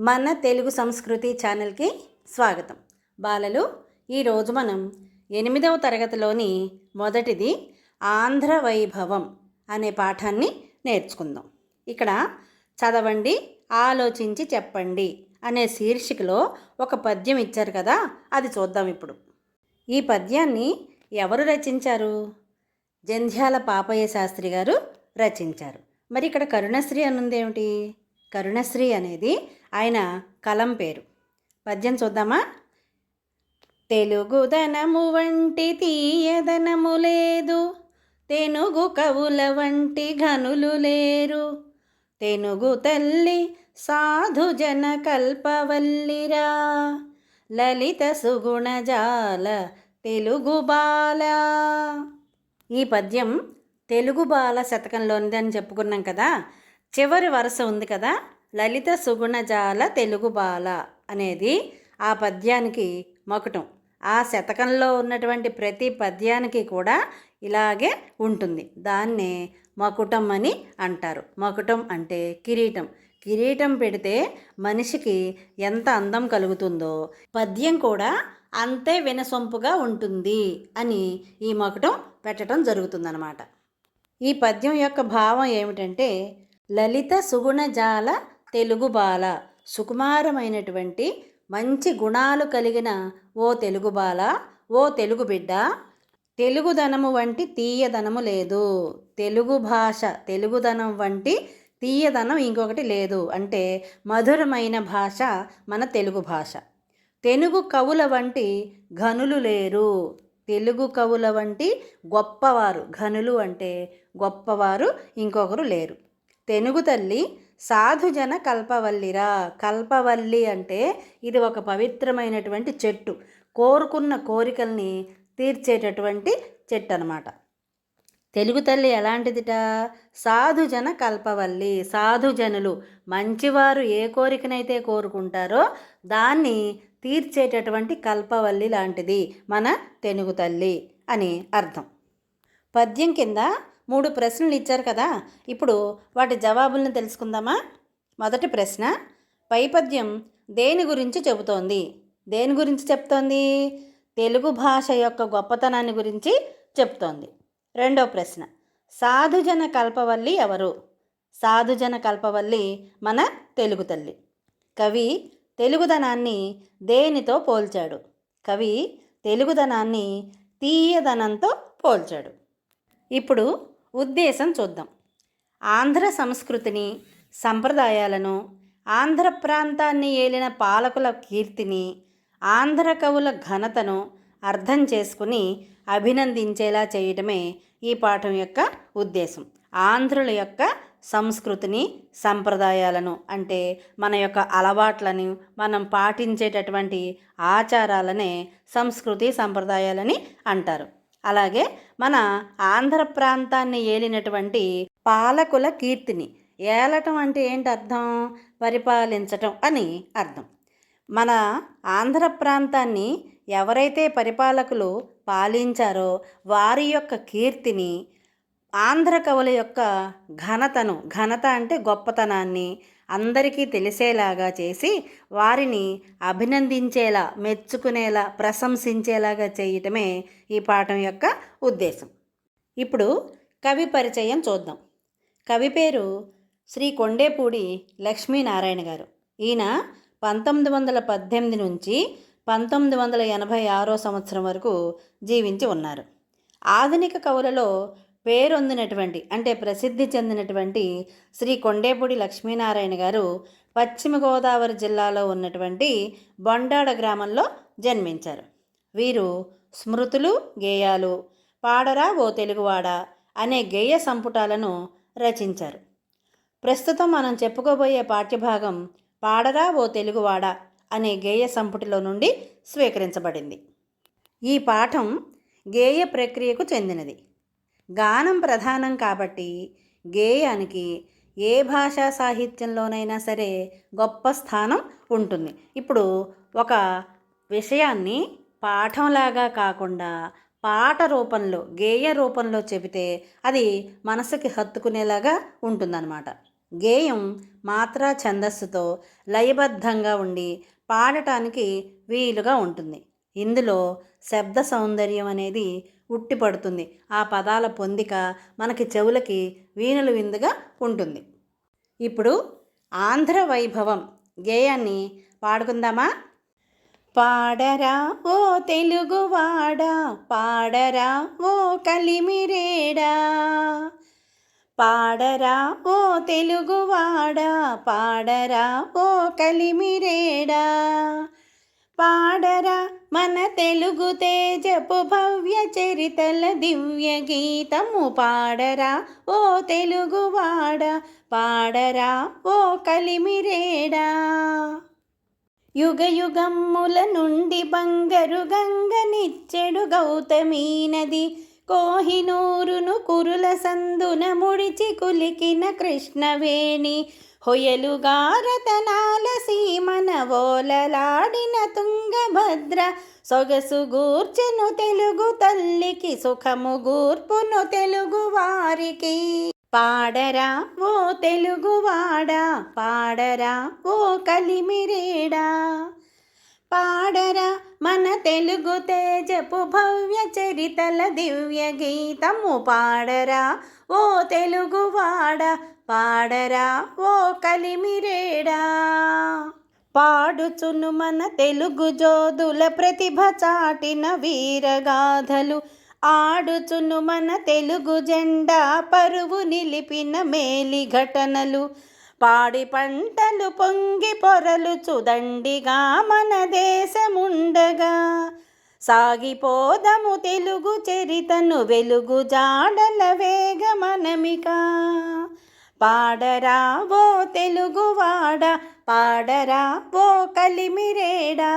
మన తెలుగు సంస్కృతి ఛానల్కి స్వాగతం. బాలలు ఈరోజు మనం ఎనిమిదవ తరగతిలోని మొదటిది ఆంధ్ర వైభవం అనే పాఠాన్ని నేర్చుకుందాం. ఇక్కడ చదవండి ఆలోచించి చెప్పండి అనే శీర్షికలో ఒక పద్యం ఇచ్చారు కదా అది చూద్దాం ఇప్పుడు. ఈ పద్యాన్ని ఎవరు రచించారు? జంధ్యాల పాపయ్య శాస్త్రి గారు రచించారు. మరి ఇక్కడ కరుణశ్రీ అనుంది ఏమిటి? కరుణశ్రీ అనేది ఆయన కలం పేరు. పద్యం చూద్దామా? తెలుగుదనము వంటి తీయదనము లేదు. తెనుగు కవుల వంటి ఘనులు లేరు. తెనుగు తల్లి సాధుజన కల్పవల్లిరా. లలిత సుగుణజాల తెలుగు బాల. ఈ పద్యం తెలుగు బాల శతకంలోనిదని చెప్పుకున్నాం కదా. చివరి వరుస ఉంది కదా? లలిత సుగుణజాల తెలుగు బాల అనేది ఆ పద్యానికి మకుటం. ఆ శతకంలో ఉన్నటువంటి ప్రతి పద్యానికి కూడా ఇలాగే ఉంటుంది. దాన్నే మకుటం అని అంటారు. మకుటం అంటే కిరీటం. కిరీటం పెడితే మనిషికి ఎంత అందం కలుగుతుందో పద్యం కూడా అంతే వినసొంపుగా ఉంటుంది అని ఈ మకుటం పెట్టడం జరుగుతుందన్నమాట. ఈ పద్యం యొక్క భావం ఏమిటంటే లలిత సుగుణజాల తెలుగు బాల. సుకుమారమైనటువంటి మంచి గుణాలు కలిగిన ఓ తెలుగు బాల ఓ తెలుగు బిడ్డ. తెలుగుదనము వంటి తీయదనము లేదు. తెలుగు భాష తెలుగుదనం వంటి తీయదనం ఇంకొకటి లేదు. అంటే మధురమైన భాష మన తెలుగు భాష. తెలుగు కవుల వంటి ఘనులు లేరు. తెలుగు కవుల వంటి గొప్పవారు ఘనులు అంటే గొప్పవారు ఇంకొకరు లేరు. తెనుగు తల్లి సాధుజన కల్పవల్లిరా. కల్పవల్లి అంటే ఇది ఒక పవిత్రమైనటువంటి చెట్టు. కోరుకున్న కోరికల్ని తీర్చేటటువంటి చెట్టు అనమాట తెలుగు తల్లి ఎలాంటిదిట? సాధుజన కల్పవల్లి. సాధుజనులు మంచివారు ఏ కోరికనైతే కోరుకుంటారో దాన్ని తీర్చేటటువంటి కల్పవల్లి లాంటిది మన తెలుగు తల్లి అని అర్థం. పద్యం కింద మూడు ప్రశ్నలు ఇచ్చారు కదా. ఇప్పుడు వాటి జవాబులను తెలుసుకుందామా? మొదటి ప్రశ్న పైపద్యం దేని గురించి చెబుతోంది? దేని గురించి చెప్తోంది? తెలుగు భాష యొక్క గొప్పతనాన్ని గురించి చెప్తోంది రెండో ప్రశ్న సాధుజన కల్పవల్లి ఎవరు? సాధుజన కల్పవల్లి మన తెలుగు తల్లి. కవి తెలుగుదనాన్ని దేనితో పోల్చాడు? కవి తెలుగుదనాన్ని తీయదనంతో పోల్చాడు. ఇప్పుడు ఉద్దేశం చూద్దాం. ఆంధ్ర సంస్కృతిని సంప్రదాయాలను ఆంధ్ర ప్రాంతాన్ని ఏలిన పాలకుల కీర్తిని ఆంధ్ర కవుల ఘనతను అర్థం చేసుకుని అభినందించేలా చేయటమే ఈ పాఠం యొక్క ఉద్దేశం. ఆంధ్రుల యొక్క సంస్కృతిని సంప్రదాయాలను అంటే మన యొక్క అలవాట్లని మనం పాటించేటటువంటి ఆచారాలనే సంస్కృతి సంప్రదాయాలని అంటారు. అలాగే మన ఆంధ్ర ప్రాంతాన్ని ఏలినటువంటి పాలకుల కీర్తిని ఏలటం అంటే ఏంటి అర్థం పరిపాలించటం అని అర్థం. మన ఆంధ్ర ప్రాంతాన్ని ఎవరైతే పరిపాలకులు పాలించారో వారి యొక్క కీర్తిని ఆంధ్ర కవుల యొక్క ఘనతను ఘనత అంటే గొప్పతనాన్ని అందరికీ తెలిసేలాగా చేసి వారిని అభినందించేలా మెచ్చుకునేలా ప్రశంసించేలాగా చేయటమే ఈ పాఠం యొక్క ఉద్దేశం. ఇప్పుడు కవి పరిచయం చూద్దాం. కవి పేరు శ్రీ కొండేపూడి లక్ష్మీనారాయణ గారు. ఈయన పంతొమ్మిది వందల పద్దెనిమిది నుంచి పంతొమ్మిది వందల ఎనభై ఆరో సంవత్సరం వరకు జీవించి ఉన్నారు. ఆధునిక కవులలో పేరొందినటువంటి అంటే ప్రసిద్ధి చెందినటువంటి శ్రీ కొండేపూడి లక్ష్మీనారాయణ గారు పశ్చిమ గోదావరి జిల్లాలో ఉన్నటువంటి బొండాడ గ్రామంలో జన్మించారు. వీరు స్మృతులు గేయాలు పాడరా ఓ తెలుగువాడ అనే గేయ సంపుటాలను రచించారు. ప్రస్తుతం మనం చెప్పుకోబోయే పాఠ్యభాగం పాడరా ఓ తెలుగువాడ అనే గేయ సంపుటిలో నుండి స్వీకరించబడింది. ఈ పాఠం గేయ ప్రక్రియకు చెందినది. గానం ప్రధానం కాబట్టి గేయానికి ఏ భాషా సాహిత్యంలోనైనా సరే గొప్ప స్థానం ఉంటుంది. ఇప్పుడు ఒక విషయాన్ని పాఠంలాగా కాకుండా పాట రూపంలో గేయ రూపంలో చెబితే అది మనసుకి హత్తుకునేలాగా ఉంటుందన్నమాట. గేయం మాత్రా ఛందస్సుతో లయబద్ధంగా ఉండి పాడటానికి వీలుగా ఉంటుంది. ఇందులో శబ్ద సౌందర్యం అనేది ఉట్టిపడుతుంది ఆ పదాల పొందిక మనకి చెవులకి వీణులు విందుగా ఉంటుంది. ఇప్పుడు ఆంధ్ర వైభవం గేయాన్ని పాడుకుందామా? పాడరా ఓ తెలుగువాడా పాడరా ఓ కలిమిరేడా. పాడరా ఓ తెలుగువాడా పాడరా ఓ కలిమిరేడా. పాడరా మన తెలుగు తేజపు భవ్య చరితల దివ్య గీతము పాడరా ఓ తెలుగువాడ పాడరా ఓ కలిమిరేడా. యుగ యుగమ్ముల నుండి బంగరు గంగనిచ్చెడు గౌతమీ నది కోహినూరును కురుల సందున ముడిచి కులికిన కృష్ణవేణి హొయలుగారతనాల సీమన ఓలలాడిన తుంగభద్ర సొగసు గూర్చెను తెలుగు తల్లికి సుఖము గూర్పును తెలుగు వారికి. పాడరా ఓ తెలుగువాడా పాడరా ఓ కలిమిరేడా. పాడరా మన తెలుగు తేజపు భవ్య చరితల దివ్య గీతము పాడరా. ఓ తెలుగువాడ పాడరా. ఓ కలిమిరేడా. పాడుచును మన తెలుగు జోదుల ప్రతిభ చాటిన వీరగాథలు ఆడుచును మన తెలుగు జెండా పరువు నిలిపిన మేలి ఘటనలు పాడి పంటలు పొంగి పొరలు చుదండిగా మన దేశముండగా. సాగిపోదము తెలుగు చరితను వెలుగు జాడల వేగమనమిక. పాడరా ఓ తెలుగువాడ పాడరా ఓ కలిమిరేడా.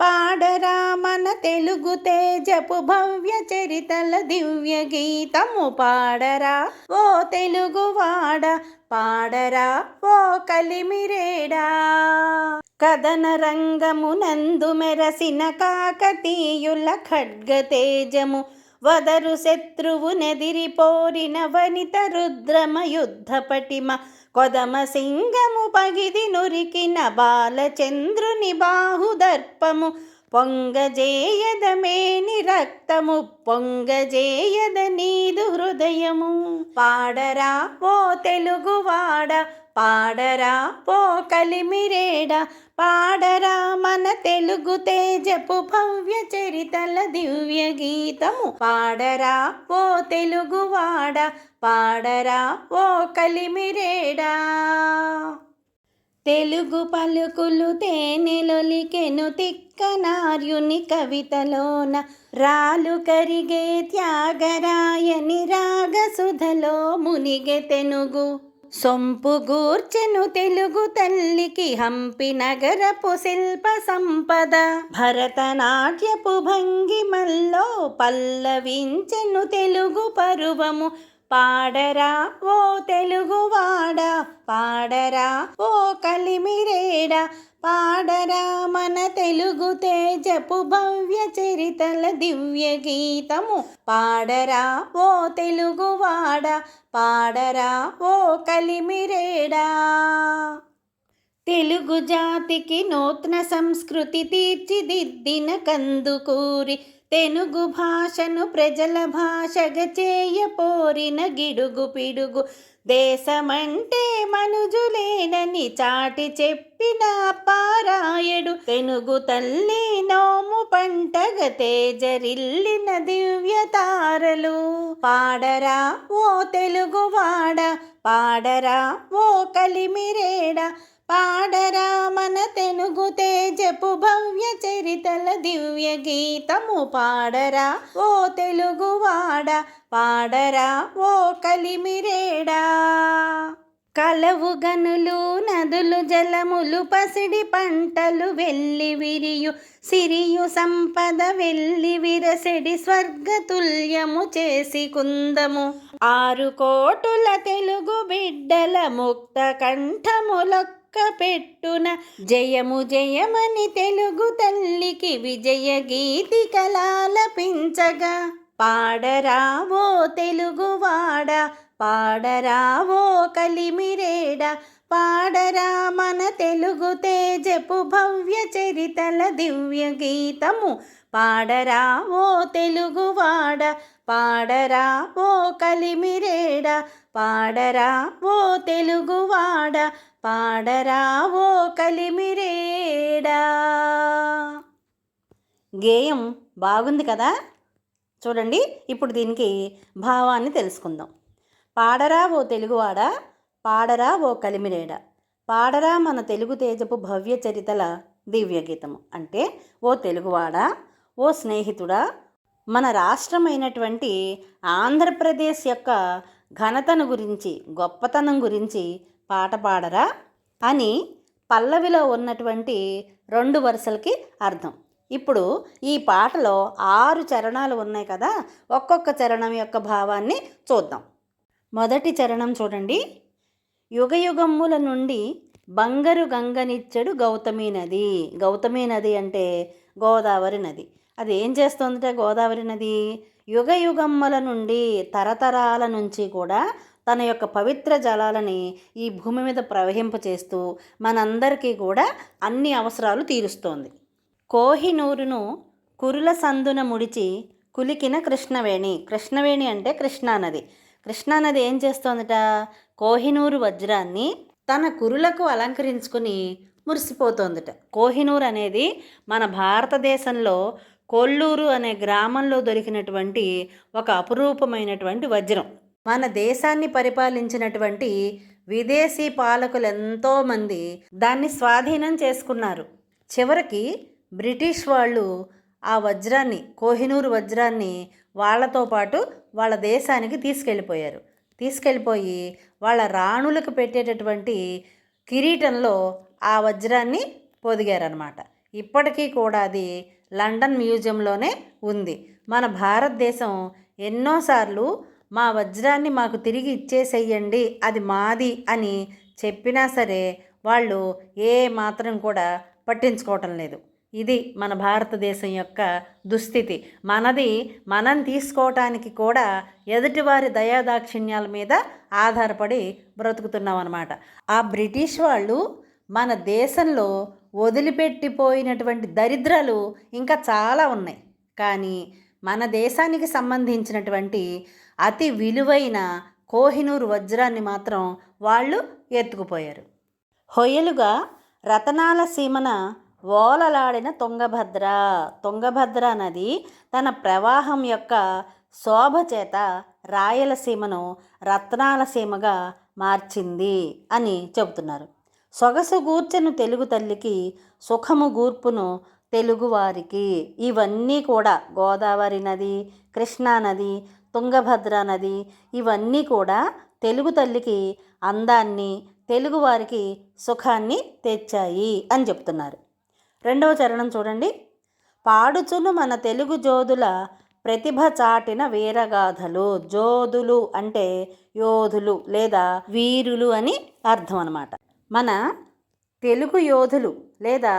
పాడరా మన తెలుగు తేజపు భవ్య చరితల దివ్య గీతము పాడరా. ఓ తెలుగువాడ పాడరా ఓ కలిమిరేడా? కథన రంగమునందు మెరసిన కాకతీయుల ఖడ్గ తేజము వదరు శత్రువు నెదిరిపోరిన వనిత రుద్రమ యుద్ధ పటిమ కొదమ సింగము పగిది నురికిన బాలచంద్రుని బాహుదర్పము పొంగజేయదమేని రక్తము పొంగజేయద నీదు హృదయము. పాడరా ఓ తెలుగువాడ పాడరా ఓ కలిమిరేడ పాడరా మన తెలుగు తేజపు భవ్య చరితల దివ్య గీతము. పాడరా ఓ తెలుగువాడ పాడరా ఓ కలిమిరేడా తెలుగు పలుకులు తేనెలొలికెను కనార్యుని కవితలోన రాలు కరిగే త్యాగరాయని రాగసుధలో మునిగె తెనుగు. సొంపు గూర్చెను తెలుగు తల్లికి హంపి నగరపు శిల్ప సంపద. భరతనాట్యపు భంగిమల్లో పల్లవించెను తెలుగు పరువము. పాడరా ఓ తెలుగువాడ పాడరా ఓ కలిమిరేడ పాడరా మన తెలుగు తేజపు భవ్య చరితల దివ్య గీతము. పాడరా ఓ తెలుగువాడ పాడరా ఓ కలిమిరేడా. తెలుగు జాతికి నూతన సంస్కృతి తీర్చిదిద్దిన కందుకూరి తెలుగు భాషను ప్రజల భాషగా చేయపోరిన గిడుగు పిడుగు దేశమంటే మనుజులేనని చాటి చెప్పిన పారాయడు. తెనుగు తల్లి నోము పంటగ తేజరిల్లిన దివ్య తారలు. పాడరా ఓ తెలుగువాడ పాడరా ఓ కలిమిరేడ పాడరా మన తెనుగు తేజపు భవ్య చరితల దివ్య గీతము పాడరా ఓ తెలుగువాడ పాడరా ఓ కలిమిరేడా. కలవు గనులు నదులు జలములు పసిడి పంటలు వెళ్ళి విరియు సిరియు సంపద వెళ్ళి విరసెడి స్వర్గతుల్యము చేసి కుందము. ఆరు కోటుల తెలుగు బిడ్డల ముక్త కంఠములకు పెట్టున జయము జయమని తెలుగు తల్లికి విజయ గీతి కలాలపించగా పాడరావో తెలుగువాడ పాడరావో కలిమిరేడ పాడరా మన తెలుగు తేజపు భవ్య చరితల దివ్య గీతము. పాడరా ఓ తెలుగువాడ పాడరా ఓ కలిమిరేడ పాడరా ఓ తెలుగువాడ పాడరా ఓ కలిమిరేడా. గేయం బాగుంది కదా? చూడండి ఇప్పుడు దీనికి భావాన్ని తెలుసుకుందాం. పాడరా ఓ తెలుగువాడ? పాడరా ఓ కలిమిరేడ. పాడరా మన తెలుగు తేజపు భవ్య చరితల దివ్య గీతము అంటే ఓ తెలుగువాడ? ఓ స్నేహితుడా? మన రాష్ట్రమైనటువంటి ఆంధ్రప్రదేశ్ యొక్క ఘనతను గురించి గొప్పతనం గురించి పాట పాడరా అని పల్లవిలో ఉన్నటువంటి రెండు వరుసలకి అర్థం. ఇప్పుడు ఈ పాటలో ఆరు చరణాలు ఉన్నాయి కదా ఒక్కొక్క చరణం యొక్క భావాన్ని చూద్దాం. మొదటి చరణం చూడండి. యుగయుగమ్ముల నుండి బంగరు గంగనిచ్చడు గౌతమి నది. గౌతమి నది అంటే గోదావరి నది. అది ఏం చేస్తుందంటే గోదావరి నది? యుగ యుగమ్మల నుండి తరతరాల నుంచి కూడా తన యొక్క పవిత్ర జలాలని ఈ భూమి మీద ప్రవహింపచేస్తూ మనందరికీ కూడా అన్ని అవసరాలు తీరుస్తోంది. కోహినూరును కురుల సందున ముడిచి కులికిన కృష్ణవేణి. కృష్ణవేణి అంటే కృష్ణానది కృష్ణానది ఏం చేస్తోందట? కోహినూరు వజ్రాన్ని తన కురులకు అలంకరించుకుని మురిసిపోతోందట. కోహినూరు అనేది మన భారతదేశంలో కొల్లూరు అనే గ్రామంలో దొరికినటువంటి ఒక అపురూపమైనటువంటి వజ్రం. మన దేశాన్ని పరిపాలించినటువంటి విదేశీ పాలకులు ఎంతోమంది దాన్ని స్వాధీనం చేసుకున్నారు. చివరికి బ్రిటిష్ వాళ్ళు ఆ వజ్రాన్ని కోహినూరు వజ్రాన్ని వాళ్ళతో పాటు వాళ్ళ దేశానికి తీసుకెళ్ళిపోయారు. తీసుకెళ్ళిపోయి వాళ్ళ రాణులకు పెట్టేటటువంటి కిరీటంలో ఆ వజ్రాన్ని పొదిగారనమాట ఇప్పటికీ కూడా అది లండన్ మ్యూజియంలోనే ఉంది. మన భారతదేశం ఎన్నోసార్లు మా వజ్రాన్ని మాకు తిరిగి ఇచ్చేసేయండి అది మాది అని చెప్పినా సరే వాళ్ళు ఏ మాత్రం కూడా పట్టించుకోవటం లేదు. ఇది మన భారతదేశం యొక్క దుస్థితి. మనది మనం తీసుకోవటానికి కూడా ఎదుటివారి దయాదాక్షిణ్యాల మీద ఆధారపడి బ్రతుకుతున్నాం అనమాట ఆ బ్రిటిష్ వాళ్ళు మన దేశంలో వదిలిపెట్టిపోయినటువంటి దరిద్రాలు ఇంకా చాలా ఉన్నాయి. కానీ మన దేశానికి సంబంధించినటువంటి అతి విలువైన కోహినూరు వజ్రాన్ని మాత్రం వాళ్ళు ఎత్తుకుపోయారు. హొయలుగా రతనాల సీమన ఓలలాడిన తుంగభద్ర. తుంగభద్ర నది తన ప్రవాహం యొక్క శోభ చేత రాయలసీమను రత్నాల సీమగా మార్చింది అని చెబుతున్నారు. సొగసు గూర్చెను తెలుగు తల్లికి సుఖము గూర్పును తెలుగువారికి ఇవన్నీ కూడా గోదావరి నది కృష్ణానది తుంగభద్ర నది ఇవన్నీ కూడా తెలుగు తల్లికి అందాన్ని తెలుగువారికి సుఖాన్ని తెచ్చాయి అని చెప్తున్నారు. రెండవ చరణం చూడండి. పాడుచును మన తెలుగు జోదుల ప్రతిభ చాటిన వీరగాథలు జోదులు అంటే యోధులు లేదా వీరులు అని అర్థం అనమాట మన తెలుగు యోధులు లేదా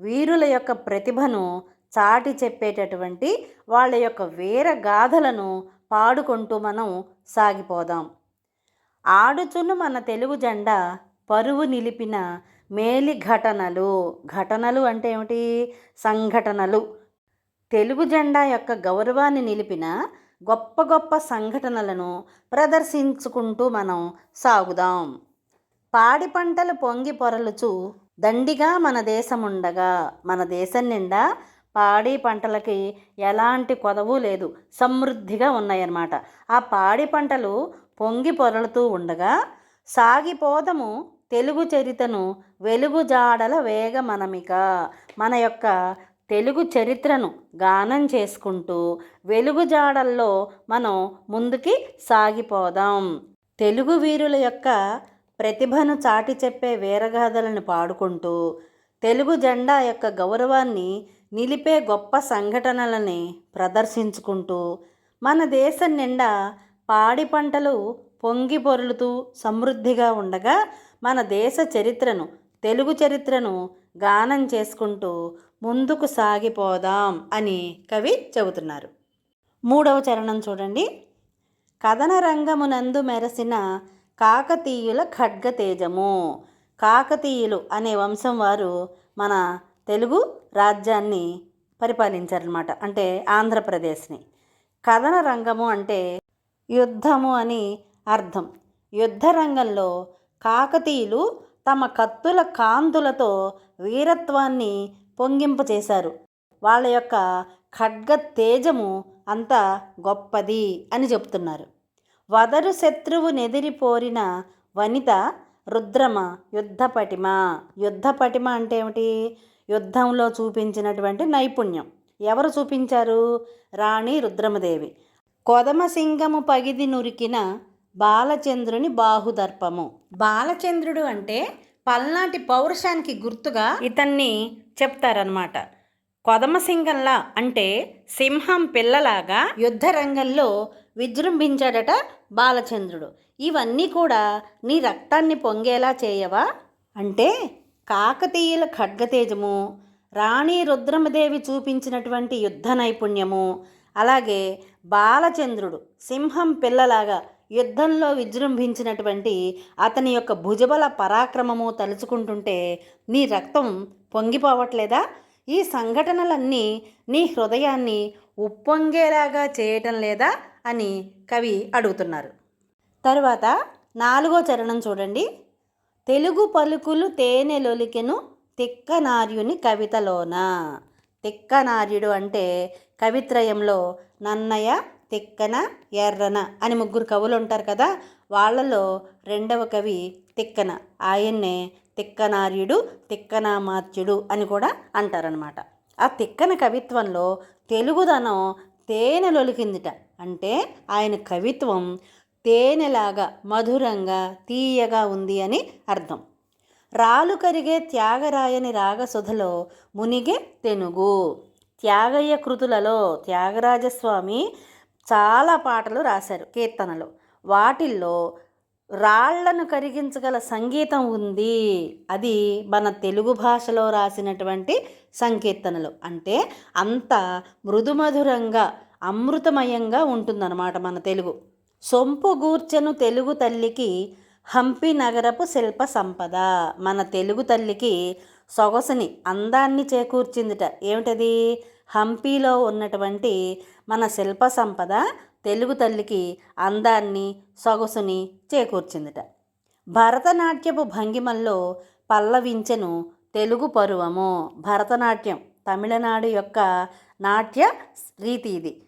వీరుల యొక్క ప్రతిభను చాటి చెప్పేటటువంటి వాళ్ళ యొక్క వీరగాథలను పాడుకుంటూ మనం సాగిపోదాం. ఆడుచును మన తెలుగు జెండా పరువు నిలిపిన మేలి ఘటనలు. ఘటనలు అంటే ఏమిటి? సంఘటనలు. తెలుగు జెండా యొక్క గౌరవాన్ని నిలిపిన గొప్ప గొప్ప సంఘటనలను ప్రదర్శించుకుంటూ మనం సాగుదాం. పాడి పంటలు పొంగి పొరలుచు దండిగా మన దేశం ఉండగా మన దేశం నిండా పాడి పంటలకి ఎలాంటి కొదవు లేదు. సమృద్ధిగా ఉన్నాయన్నమాట. ఆ పాడి పంటలు పొంగి పొరలుతూ ఉండగా సాగిపోదము తెలుగు చరితను వెలుగు జాడల వేగమనమిక. మన యొక్క తెలుగు చరిత్రను గానం చేసుకుంటూ వెలుగు జాడల్లో మనం ముందుకి సాగిపోదాం. తెలుగు వీరుల యొక్క ప్రతిభను చాటి చెప్పే వీరగాథలను పాడుకుంటూ తెలుగు జెండా యొక్క గౌరవాన్ని నిలిపే గొప్ప సంఘటనలని ప్రదర్శించుకుంటూ మన దేశం నిండా పాడి పంటలు పొంగి పొరులుతూ సమృద్ధిగా ఉండగా మన దేశ చరిత్రను తెలుగు చరిత్రను గానం చేసుకుంటూ ముందుకు సాగిపోదాం అని కవి చెబుతున్నారు. మూడవ చరణం చూడండి. కథన రంగమునందు మెరసిన కాకతీయుల ఖడ్గ తేజము కాకతీయులు అనే వంశం వారు మన తెలుగు రాజ్యాన్ని పరిపాలించారనమాట అంటే ఆంధ్రప్రదేశ్ని. కథన రంగము అంటే యుద్ధము అని అర్థం. యుద్ధ రంగంలో కాకతీయులు తమ కత్తుల కాంతులతో వీరత్వాన్ని పొంగింపచేశారు. వాళ్ళ యొక్క ఖడ్గ తేజము అంత గొప్పది అని చెప్తున్నారు. వదరు శత్రువు నెదిరిపోరిన వనిత రుద్రమ యుద్ధపటిమ. యుద్ధపటిమ అంటే ఏమిటి? యుద్ధంలో చూపించినటువంటి నైపుణ్యం. ఎవరు చూపించారు? రాణి రుద్రమదేవి. కొదమసింగము పగిది నురికిన బాలచంద్రుని బాహుదర్పము. బాలచంద్రుడు అంటే పల్నాటి పౌరుషానికి గుర్తుగా ఇతన్ని చెప్తారనమాట కొదమసింగంలా అంటే సింహం పిల్లలాగా యుద్ధ రంగంలో విజృంభించాడట బాలచంద్రుడు. ఇవన్నీ కూడా నీ రక్తాన్ని పొంగేలా చేయవా? అంటే కాకతీయుల ఖడ్గతేజము రాణి రుద్రమదేవి చూపించినటువంటి యుద్ధ నైపుణ్యము అలాగే బాలచంద్రుడు సింహం పిల్లలాగా యుద్ధంలో విజృంభించినటువంటి అతని యొక్క భుజబల పరాక్రమము తలుచుకుంటుంటే నీ రక్తం పొంగిపోవట్లేదా? ఈ సంఘటనలన్నీ నీ హృదయాన్ని ఉప్పొంగేలాగా చేయటం లేదా? అని కవి అడుగుతున్నారు. తరువాత నాలుగో చరణం చూడండి. తెలుగు పలుకులు తేనెలొలికెను తిక్కనార్యుని కవితలోన. తిక్కనార్యుడు అంటే కవిత్రయంలో నన్నయ్య తిక్కన ఎర్రన అని ముగ్గురు కవులు ఉంటారు కదా. వాళ్ళలో రెండవ కవి తిక్కన. ఆయన్నే తిక్కనార్యుడు తిక్కనామాత్యుడు అని కూడా అంటారనమాట ఆ తిక్కన కవిత్వంలో తెలుగుదనం తేనెలొలికిందిట అంటే ఆయన కవిత్వం తేనెలాగా మధురంగా తీయగా ఉంది అని అర్థం. రాలు కరిగే త్యాగరాయని రాగసుధలో మునిగే తెనుగు. త్యాగయ్య కృతులలో త్యాగరాజస్వామి చాలా పాటలు రాశారు కీర్తనలు. వాటిల్లో రాళ్ళను కరిగించగల సంగీతం ఉంది. అది మన తెలుగు భాషలో రాసినటువంటి సంకీర్తనలు. అంటే అంత మృదుమధురంగా అమృతమయంగా ఉంటుందన్నమాట మన తెలుగు. సొంపు గూర్చెను తెలుగు తల్లికి హంపి నగరపు శిల్ప సంపద. మన తెలుగు తల్లికి సొగసుని అందాన్ని చేకూర్చిందిట. ఏమిటది? హంపీలో ఉన్నటువంటి మన శిల్ప సంపద తెలుగు తల్లికి అందాన్ని సొగసుని చేకూర్చిందిట. భరతనాట్యపు భంగిమల్లో పల్లవించెను తెలుగు పరువము. భరతనాట్యం తమిళనాడు యొక్క నాట్య రీతి ఇది.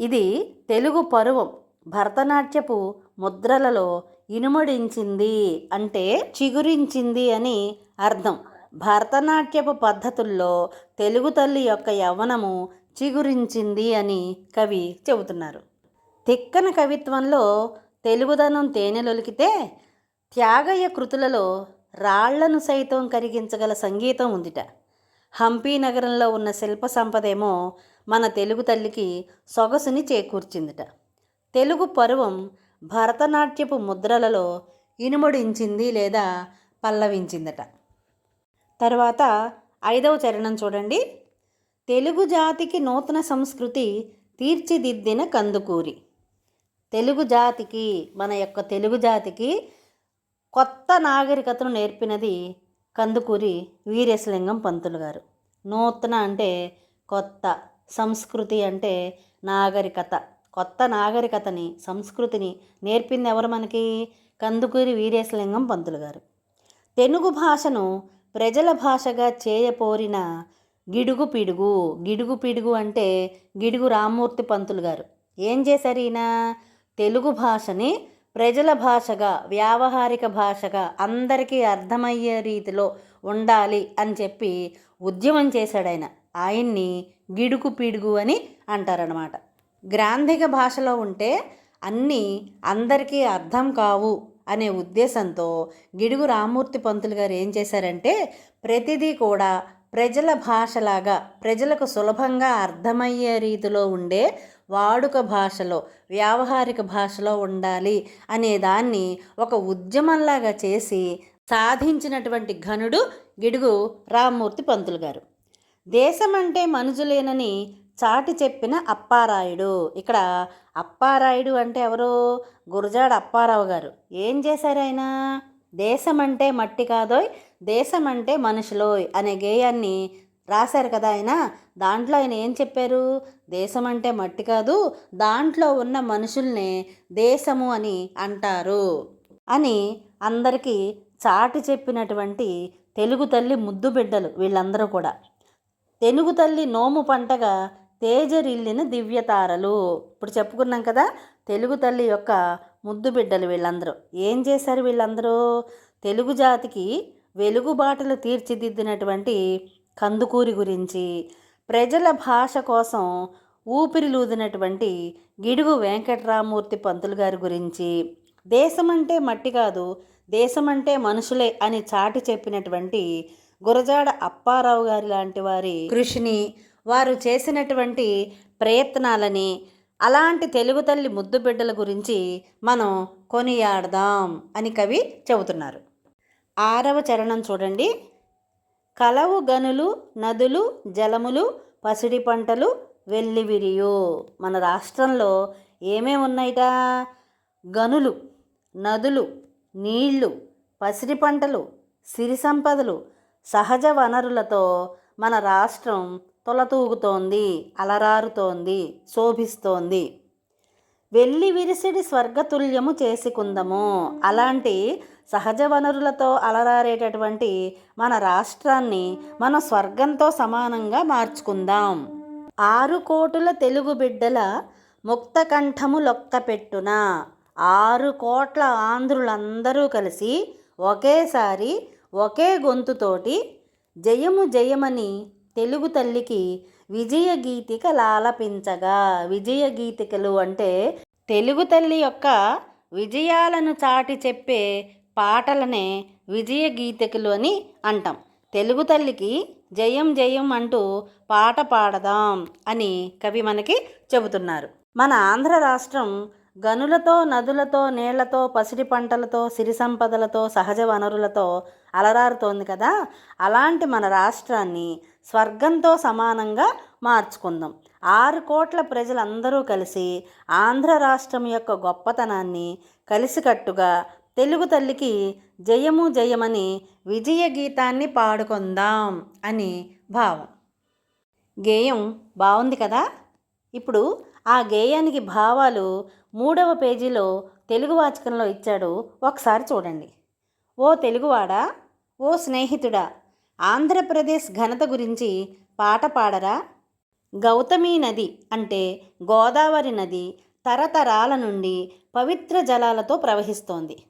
ఇది తెలుగు పరువం భరతనాట్యపు ముద్రలలో ఇనుమడించింది అంటే చిగురించింది అని అర్థం. భరతనాట్యపు పద్ధతుల్లో తెలుగు తల్లి యొక్క యవ్వనము చిగురించింది అని కవి చెబుతున్నారు. తిక్కన కవిత్వంలో తెలుగుదనం తేనెలొలికితే త్యాగయ్య కృతులలో రాళ్ళను సైతం కరిగించగల సంగీతం ఉందిట. హంపీ నగరంలో ఉన్న శిల్ప సంపదేమో మన తెలుగు తల్లికి సొగసుని చేకూర్చిందిట. తెలుగు పరువం భరతనాట్యపు ముద్రలలో ఇనుముడించింది లేదా పల్లవించిందట. తర్వాత ఐదవ చరణం చూడండి. తెలుగు జాతికి నూతన సంస్కృతి తీర్చిదిద్దిన కందుకూరి. తెలుగు జాతికి మన యొక్క తెలుగు జాతికి కొత్త నాగరికతను నేర్పినది కందుకూరి వీరేశలింగం పంతులు గారు. నూతన అంటే కొత్త సంస్కృతి అంటే నాగరికత. కొత్త నాగరికతని సంస్కృతిని నేర్పింది ఎవరు మనకి? కందుకూరి వీరేశలింగం పంతులు గారు. తెలుగు భాషను ప్రజల భాషగా చేయపోరిన గిడుగు పిడుగు గిడుగు పిడుగు అంటే గిడుగు రామ్మూర్తి పంతులు గారు. ఏం చేశారు ఈయన? తెలుగు భాషని ప్రజల భాషగా వ్యావహారిక భాషగా అందరికీ అర్థమయ్యే రీతిలో ఉండాలి అని చెప్పి ఉద్యమం చేశాడు ఆయన. ఆయన్ని గిడుగు పిడుగు అని అంటారనమాట గ్రాంధిక భాషలో ఉంటే అన్నీ అందరికీ అర్థం కావు అనే ఉద్దేశంతో గిడుగు రామూర్తి పంతులు గారు ఏం చేశారంటే ప్రతిదీ కూడా ప్రజల భాషలాగా ప్రజలకు సులభంగా అర్థమయ్యే రీతిలో ఉండే వాడుక భాషలో వ్యావహారిక భాషలో ఉండాలి అనే దాన్ని ఒక ఉద్యమంలాగా చేసి సాధించినటువంటి ఘనుడు గిడుగు రామ్మూర్తి పంతులు గారు. దేశం అంటే మనుజులేనని చాటి చెప్పిన అప్పారాయుడు. ఇక్కడ అప్పారాయుడు అంటే ఎవరు? గురజాడ అప్పారావు గారు. ఏం చేశారు ఆయన? దేశం అంటే మట్టి కాదోయ్ దేశం అంటే మనుషులోయ్ అనే గేయాన్ని రాశారు కదా ఆయన. దాంట్లో ఆయన ఏం చెప్పారు? దేశం అంటే మట్టి కాదు దాంట్లో ఉన్న మనుషుల్నే దేశము అని అంటారు అని అందరికీ చాటి చెప్పినటువంటి తెలుగు తల్లి ముద్దు బిడ్డలు వీళ్ళందరూ కూడా. తెలుగు తల్లి నోము పంటగా తేజరిల్లిన దివ్యతారలు. ఇప్పుడు చెప్పుకున్నాం కదా తెలుగు తల్లి యొక్క ముద్దు బిడ్డలు వీళ్ళందరూ. ఏం చేశారు వీళ్ళందరూ? తెలుగు జాతికి వెలుగుబాటలు తీర్చిదిద్దినటువంటి కందుకూరి గురించి ప్రజల భాష కోసం ఊపిరిలూదినటువంటి గిడుగు వెంకటరామూర్తి పంతులు గారి గురించి దేశమంటే మట్టి కాదు దేశమంటే మనుషులే అని చాటి చెప్పినటువంటి గురజాడ అప్పారావు గారి లాంటి వారి కృషిని వారు చేసినటువంటి ప్రయత్నాలని అలాంటి తెలుగు తల్లి ముద్దు బిడ్డల గురించి మనం కొనియాడదాం అని కవి చెబుతున్నారు. ఆరవ చరణం చూడండి. కలవు గనులు నదులు జలములు పసిడి పంటలు వెల్లివిరియు మన రాష్ట్రంలో ఏమేమి ఉన్నాయిట? గనులు నదులు నీళ్ళు పసిడి పంటలు సిరి సంపదలు సహజ వనరులతో మన రాష్ట్రం తొలతూగుతోంది అలరారుతోంది శోభిస్తోంది. వెళ్ళి విరిసిడి స్వర్గతుల్యము చేసుకుందము. అలాంటి సహజ వనరులతో అలరారేటటువంటి మన రాష్ట్రాన్ని మన స్వర్గంతో సమానంగా మార్చుకుందాం. ఆరు కోటుల తెలుగు బిడ్డల ముక్త కంఠము లొక్క పెట్టున ఆరు కోట్ల ఆంధ్రులందరూ కలిసి ఒకేసారి ఒకే గొంతుతోటి జయము జయమని తెలుగు తల్లికి విజయ గీతిక లాలపించగా విజయ గీతికలు అంటే తెలుగు తల్లి యొక్క విజయాలను చాటి చెప్పే పాటలనే విజయ గీతికలు అని అంటాం. తెలుగు తల్లికి జయం జయం అంటూ పాట పాడదాం అని కవి మనకి చెబుతున్నారు. మన ఆంధ్ర రాష్ట్రం గనులతో నదులతో నీళ్ళతో పసిడి పంటలతో సిరి సంపదలతో సహజ వనరులతో అలరారుతోంది కదా. అలాంటి మన రాష్ట్రాన్ని స్వర్గంతో సమానంగా మార్చుకుందాం. ఆరు కోట్ల ప్రజలందరూ కలిసి ఆంధ్ర రాష్ట్రం యొక్క గొప్పతనాన్ని కలిసికట్టుగా తెలుగు తల్లికి జయము జయమని విజయ గీతాన్ని పాడుకుందాం అని భావం. గేయం బాగుంది కదా? ఇప్పుడు ఆ గేయానికి భావాలు మూడవ పేజీలో తెలుగు వాచకంలో ఇచ్చాడు. ఒకసారి చూడండి. ఓ తెలుగువాడా? ఓ స్నేహితుడా? ఆంధ్రప్రదేశ్ ఘనత గురించి పాట పాడరా? గౌతమీ నది అంటే గోదావరి నది తరతరాల నుండి పవిత్ర జలాలతో ప్రవహిస్తోంది.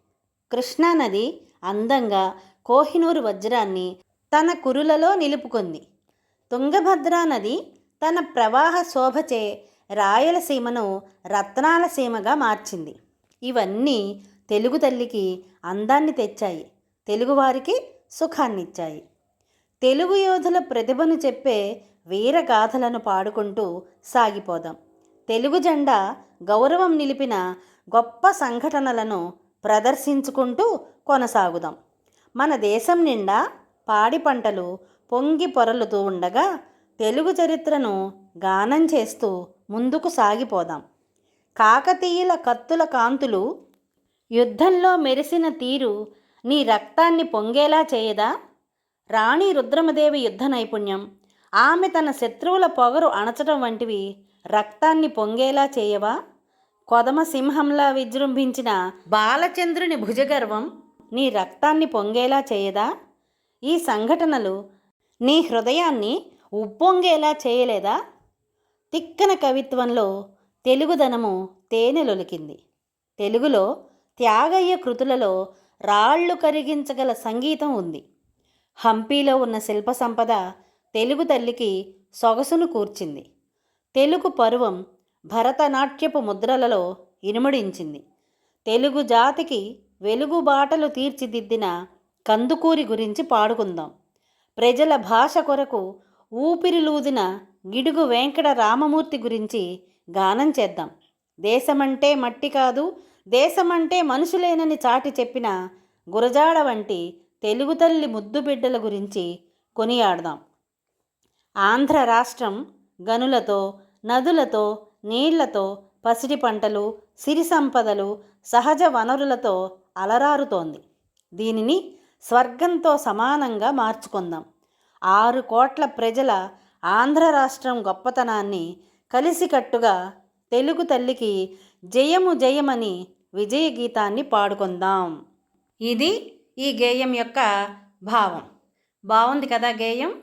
కృష్ణానది అందంగా కోహినూరు వజ్రాన్ని తన కురులలో నిలుపుకుంది. తుంగభద్రా నది తన ప్రవాహ శోభచే రాయలసీమను రత్నాల సీమగా మార్చింది. ఇవన్నీ తెలుగు తల్లికి అందాన్ని తెచ్చాయి. తెలుగువారికి సుఖాన్నిచ్చాయి. తెలుగు యోధుల ప్రతిభను చెప్పే వీరగాథలను పాడుకుంటూ సాగిపోదాం. తెలుగు జెండా గౌరవం నిలిపిన గొప్ప సంఘటనలను ప్రదర్శించుకుంటూ కొనసాగుదాం. మన దేశం నిండా పాడి పంటలు పొంగి పొరలుతూ ఉండగా తెలుగు చరిత్రను గానం చేస్తూ ముందుకు సాగిపోదాం. కాకతీయుల కత్తుల కాంతులు యుద్ధంలో మెరిసిన తీరు నీ రక్తాన్ని పొంగేలా చేయదా? రాణి రుద్రమదేవి యుద్ధ నైపుణ్యం. ఆమె తన శత్రువుల పొగరు అణచడం వంటివి రక్తాన్ని పొంగేలా చేయవా? కొదమ సింహంలా విజృంభించిన బాలచంద్రుని భుజగర్వం నీ రక్తాన్ని పొంగేలా చేయదా? ఈ సంఘటనలు నీ హృదయాన్ని ఉప్పొంగేలా చేయలేదా? తిక్కన కవిత్వంలో తెలుగుదనము తేనెలొలికింది తెలుగులో త్యాగయ్య కృతులలో రాళ్ళు కరిగించగల సంగీతం ఉంది. హంపీలో ఉన్న శిల్ప సంపద తెలుగు తల్లికి సొగసును కూర్చింది. తెలుగు పరువం భరతనాట్యపు ముద్రలలో ఇనుమడించింది. తెలుగు జాతికి వెలుగు బాటలు తీర్చిదిద్దిన కందుకూరి గురించి పాడుకుందాం. ప్రజల భాష కొరకు ఊపిరిలూదిన గిడుగు వెంకట రామమూర్తి గురించి గానం చేద్దాం. దేశమంటే మట్టి కాదు దేశమంటే మనుషులేనని చాటి చెప్పిన గురజాడ వంటి తెలుగు తల్లి ముద్దు బిడ్డల గురించి కొనియాడదాం. ఆంధ్ర రాష్ట్రం గనులతో నదులతో నీళ్ళతో పసిడి పంటలు సిరి సంపదలు సహజ వనరులతో అలరారుతోంది. దీనిని స్వర్గంతో సమానంగా మార్చుకుందాం. ఆరు కోట్ల ప్రజల ఆంధ్ర రాష్ట్రం గొప్పతనాన్ని కలిసికట్టుగా తెలుగు తల్లికి జయము జయమని విజయ గీతాన్ని పాడుకుందాం. ఇది ఈ గేయం యొక్క భావం. బాగుంది కదా గేయం?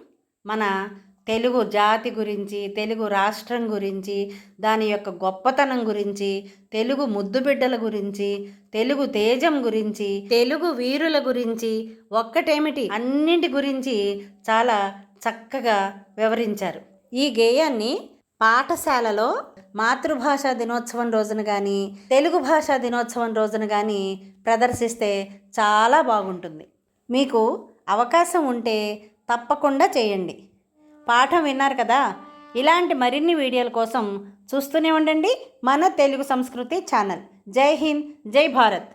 మన తెలుగు జాతి గురించి తెలుగు రాష్ట్రం గురించి దాని యొక్క గొప్పతనం గురించి తెలుగు ముద్దుబిడ్డల గురించి తెలుగు తేజం గురించి తెలుగు వీరుల గురించి ఒక్కటేమిటి? అన్నింటి గురించి చాలా చక్కగా వివరించారు. ఈ గేయాన్ని పాఠశాలలో మాతృభాష దినోత్సవం రోజున కానీ తెలుగు భాషా దినోత్సవం రోజున కానీ ప్రదర్శిస్తే చాలా బాగుంటుంది. మీకు అవకాశం ఉంటే తప్పకుండా చేయండి. పాఠం విన్నారు కదా? ఇలాంటి మరిన్ని వీడియోల కోసం చూస్తూనే ఉండండి మన తెలుగు సంస్కృతి ఛానల్. జై హింద్ జై భారత్.